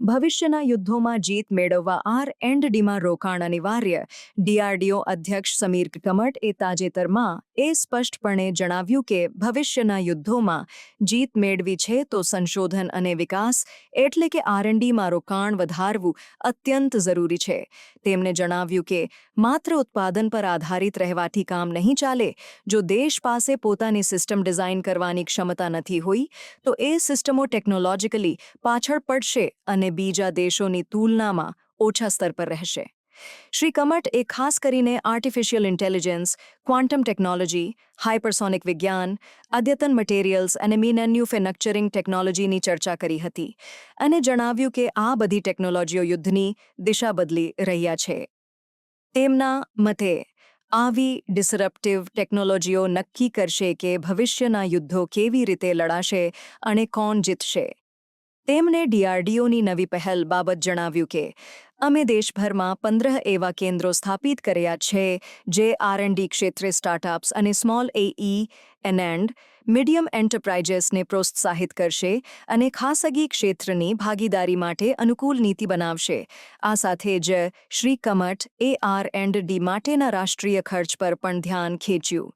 ભવિષ્યના યુદ્ધોમાં જીત મેળવવા આર એન્ડ ડીમાં રોકાણ અનિવાર્ય ડીઆરડીઓ અધ્યક્ષ સમીર કમટ એ તાજેતરમાં એ સ્પષ્ટપણે જણાવ્યું કે ભવિષ્યના યુદ્ધોમાં જીત મેળવી છે તો સંશોધન અને વિકાસ એટલે કે આરએનડીમાં રોકાણ વધારવું અત્યંત જરૂરી છે. તેમણે જણાવ્યું કે માત્ર ઉત્પાદન પર આધારિત રહેવાથી કામ નહીં ચાલે. જો દેશ પાસે પોતાની સિસ્ટમ ડિઝાઇન કરવાની ક્ષમતા નથી હોઈ તો એ સિસ્ટમો ટેકનોલોજીકલી પાછળ પડશે અને બીજા દેશોની તુલનામાં ઓછા સ્તર પર રહેશે. શ્રી કમટ એ ખાસ કરીને artificial intelligence quantum technology hypersonic વિજ્ઞાન, અદ્યતન મટીરિયલ્સ અને મેન્યુફેક્ચરિંગ ટેકનોલોજીની ચર્ચા કરી હતી અને જણાવ્યું કે આ બધી ટેકનોલોજીઓ યુદ્ધની દિશા બદલી રહ્યા છે. તેમના મતે, આવી ડિસરપ્ટિવ ટેકનોલોજીઓ નક્કી કરશે કે ભવિષ્યના યુદ્ધો કેવી રીતે લડાશે અને કોણ જીતશે. તેમણે ડીઆરડીઓની નવી પહેલ બાબત જણાવ્યું કે, અમે દેશભરમાં પંદર એવા કેન્દ્રો સ્થાપિત કર્યા છે, જે આરએનડી ક્ષેત્રે સ્ટાર્ટઅપ્સ અને સ્મોલ એઈ એન્ડ મીડિયમ એન્ટરપ્રાઇઝેસને પ્રોત્સાહિત કરશે અને ખાસગી ક્ષેત્રની ભાગીદારી માટે અનુકૂળ નીતિ બનાવશે. આ સાથે જ શ્રી કમટ એ આર એન્ડ ડી માટેના રાષ્ટ્રીય ખર્ચ પર પણ ધ્યાન ખેંચ્યું.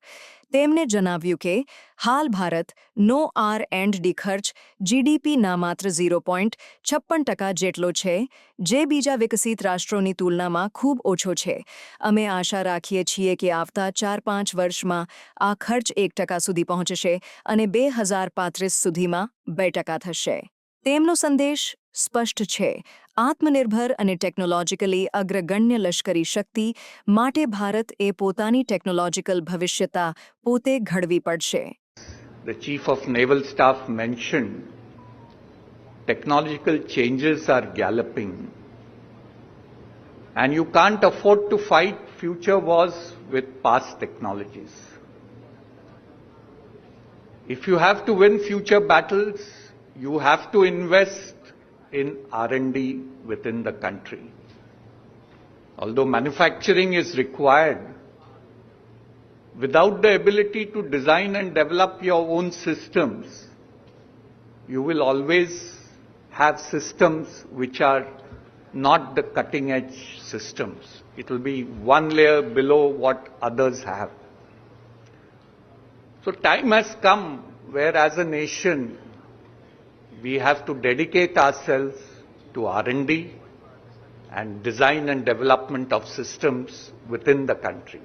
તેમણે જણાવ્યું કે, હાલ ભારત નો આર એન્ડ ડી ખર્ચ જીડીપીના માત્ર ઝીરો પોઈન્ટ છપ્પન ટકા જેટલો છે, જે બીજા વિકસિત રાષ્ટ્રોની તુલનામાં ખૂબ ઓછો છે. અમે આશા રાખીએ છીએ કે આવતા ચાર પાંચ વર્ષમાં આ ખર્ચ એક ટકા સુધી પહોંચશે. અને બે હજાર પાંત્રીસ સુધીમાં બે ટકા થશે તેમનો સંદેશ સ્પષ્ટ છે આત્મનિર્ભર અને ટેકનોલોજીકલી અગ્રગણ્ય લશ્કરી શક્તિ માટે ભારત એ પોતાની ટેકનોલોજીકલ ભવિષ્યતા પોતે ઘડવી પડશે the Chief of Naval Staff mentioned, technological changes are galloping. And you can't afford to fight future wars with past technologies. If you have to win future battles, you have to invest in R&D within the country. Although manufacturing is required, without the ability to design and develop your own systems, you will always have systems which are not the cutting edge systems. It will be one layer below what others have. So time has come where as a nation we have to dedicate ourselves to R&D and design and development of systems within the country.